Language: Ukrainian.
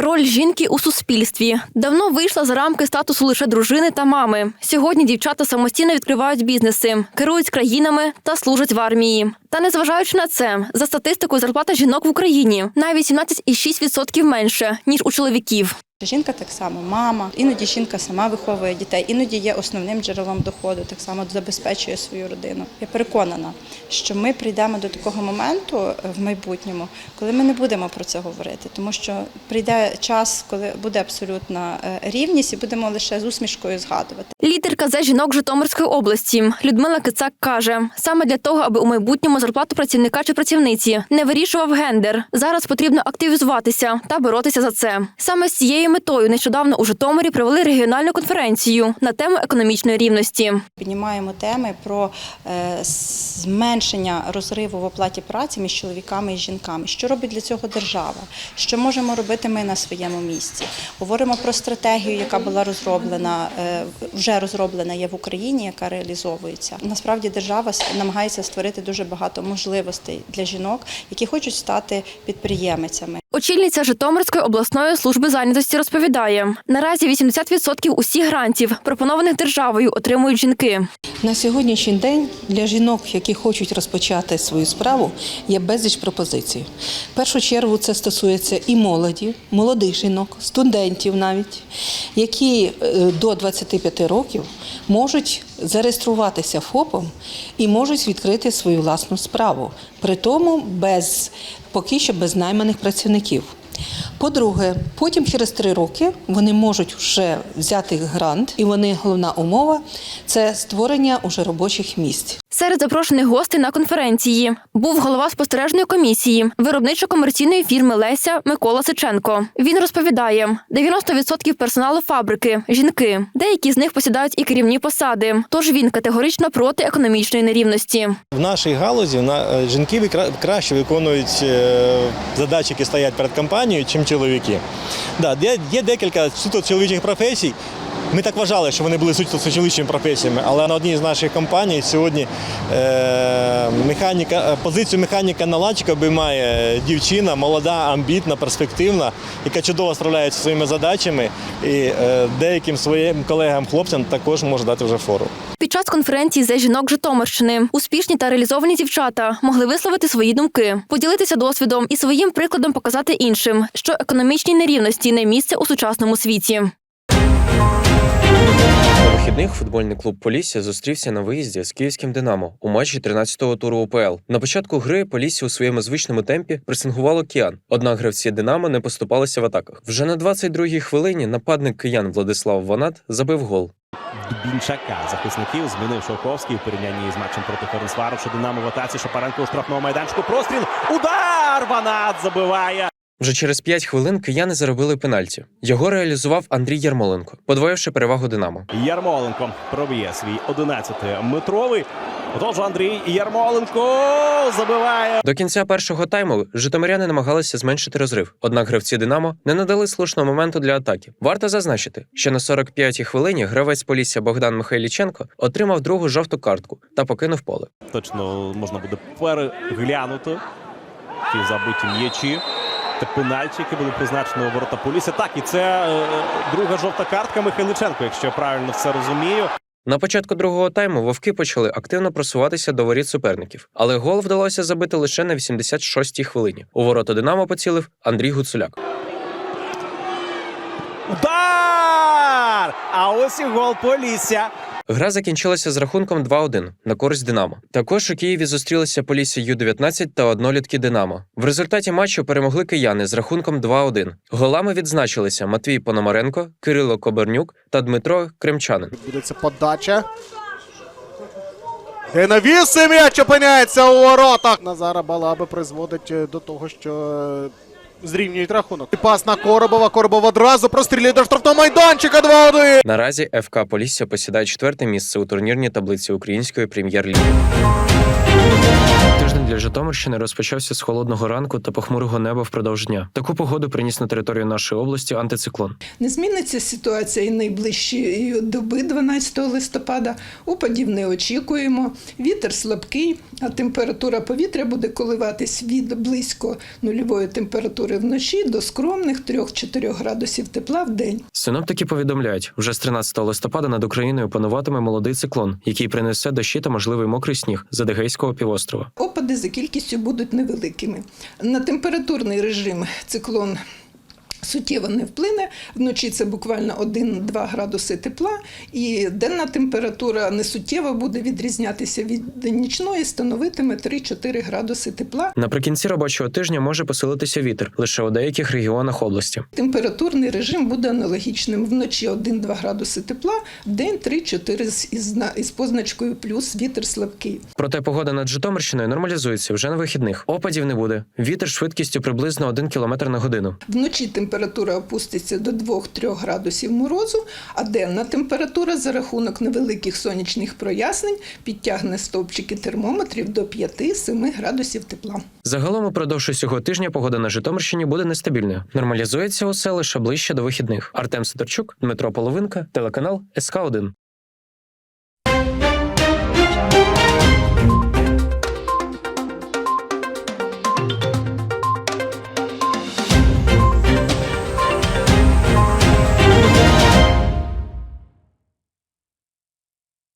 Роль жінки у суспільстві давно вийшла за рамки статусу лише дружини та мами. Сьогодні дівчата самостійно відкривають бізнеси, керують країнами та служать в армії. Та незважаючи на це, за статистикою зарплата жінок в Україні на 18,6% менше ніж у чоловіків. Жінка так само мама, іноді жінка сама виховує дітей, іноді є основним джерелом доходу, так само забезпечує свою родину. Я переконана, що ми прийдемо до такого моменту е, в майбутньому, коли ми не будемо про це говорити, тому що прийде час, коли буде абсолютна е, рівність, і будемо лише з усмішкою згадувати. Лідерка за жінок Житомирської області Людмила Кицак каже: саме для того, аби у майбутньому зарплату працівника чи працівниці не вирішував гендер. Зараз потрібно активізуватися та боротися за це. Саме з цією метою нещодавно у Житомирі провели регіональну конференцію на тему економічної рівності. Піднімаємо теми про е, зменшення розриву в оплаті праці між чоловіками і жінками. Що робить для цього держава? Що можемо робити ми на своєму місці? Говоримо про стратегію, яка була розроблена, е, вже розроблена є в Україні, яка реалізовується. Насправді держава намагається створити дуже багато можливостей для жінок, які хочуть стати підприємицями. Очільниця Житомирської обласної служби зайнятості розповідає: наразі 80% усіх грантів, пропонованих державою, отримують жінки. На сьогоднішній день для жінок, які хочуть розпочати свою справу, є безліч пропозицій. В першу чергу це стосується і молоді, молодих жінок, студентів навіть, які е, до 25 років можуть зареєструватися ФОПом і можуть відкрити свою власну справу, при тому без поки що без найманих працівників. По-друге, потім через три роки вони можуть вже взяти грант, і вони головна умова це створення уже робочих місць. Серед запрошених гостей на конференції був голова спостережної комісії виробничо-комерційної фірми Леся Микола Сиченко. Він розповідає: 90% персоналу фабрики жінки. Деякі з них посідають і керівні посади. Тож він категорично проти економічної нерівності. В нашій галузі на- е, жінки краще виконують е, задачі, які стоять перед компанією, чим чоловіки. Да, є, є декілька суто чоловічих професій. Ми так вважали, що вони були суто чоловічими професіями, але на одній з наших компаній сьогодні е, механіка, е, позицію механіка наладчика обіймає дівчина, молода, амбітна, перспективна, яка чудово справляється зі своїми задачами і е, деяким своїм колегам-хлопцям також може дати вже фору. Під час конференції за жінок Житомирщини успішні та реалізовані дівчата могли висловити свої думки, поділитися досвідом і своїм прикладом показати іншим, що економічній нерівності не місце у сучасному світі. На вихідних футбольний клуб Полісся зустрівся на виїзді з київським Динамо у матчі 13-го туру УПЛ. На початку гри Полісся у своєму звичному темпі пресингувало киян. Однак гравці Динамо не поступалися в атаках. Вже на 22-й хвилині нападник киян Владислав Ванат забив гол. Дубінчака захисників змінив Шовковський у порівнянні з матчем проти Ференсваровича Динамо в атаці Шапаренко у штрафному майданчику. Простріл. Удар! Ванат забиває. Вже через 5 хвилин кияни заробили пенальті. Його реалізував Андрій Ярмоленко, подвоївши перевагу Динамо. Ярмоленко проб'є свій 11-метровий. Отож Андрій Ярмоленко забиває. До кінця першого тайму житомиряни намагалися зменшити розрив. Однак гравці Динамо не надали слушного моменту для атаки. Варто зазначити, що на 45-й хвилині гравець Полісся Богдан Михайліченко отримав другу жовту картку та покинув поле. Точно можна буде переглянути ті забиті м'ячі. Та пенальті, які були призначені у ворота Полісся. Так, і це е, друга жовта картка Михайличенко, якщо я правильно все розумію. На початку другого тайму вовки почали активно просуватися до воріт суперників, але гол вдалося забити лише на 86-й хвилині. У ворота Динамо поцілив Андрій Гуцуляк. Удар! А ось і гол Полісся. Гра закінчилася з рахунком 2-1 на користь Динамо. Також у Києві зустрілися Полісся Ю-19 та однолітки Динамо. В результаті матчу перемогли кияни з рахунком 2-1. Голами відзначилися Матвій Пономаренко, Кирило Кобернюк та Дмитро Кремчанин. Відбудеться подача. І навіс м'яч опиняється у воротах. Назара Балаби призводить е, до того, що е, зрівнюють рахунок. Пас на Коробова. Коробов одразу прострілює до штрафного майданчика 2-1. Наразі ФК Полісся посідає четверте місце у турнірній таблиці української прем'єр-ліги. Тиждень для Житомирщини розпочався з холодного ранку та похмурого неба впродовж дня. Таку погоду приніс на територію нашої області антициклон. Не зміниться ситуація і найближчі доби 12 листопада. Опадів не очікуємо. Вітер слабкий, а температура повітря буде коливатись від близько нульової температури вночі до скромних 3-4 градусів тепла в день. Синоптики повідомляють, вже з 13 листопада над Україною пануватиме молодий циклон, який принесе дощі та можливий мокрий сніг з Адегейського півострова. Опади за кількістю будуть невеликими. На температурний режим циклон. Суттєво не вплине. Вночі це буквально 1-2 градуси тепла, і денна температура не суттєво буде відрізнятися від нічної, становитиме 3-4 градуси тепла. Наприкінці робочого тижня може посилитися вітер лише у деяких регіонах області. Температурний режим буде аналогічним. Вночі 1-2 градуси тепла, в день 3-4 з- із, із позначкою плюс вітер слабкий. Проте погода над Житомирщиною нормалізується вже на вихідних. Опадів не буде. Вітер швидкістю приблизно 1 км на годину. Вночі температура опуститься до 2-3 градусів морозу, а денна температура за рахунок невеликих сонячних прояснень підтягне стовпчики термометрів до 5-7 градусів тепла. Загалом упродовж усього тижня погода на Житомирщині буде нестабільною. Нормалізується усе лише ближче до вихідних. Артем Сидорчук, Дмитро Половинка, телеканал СК 1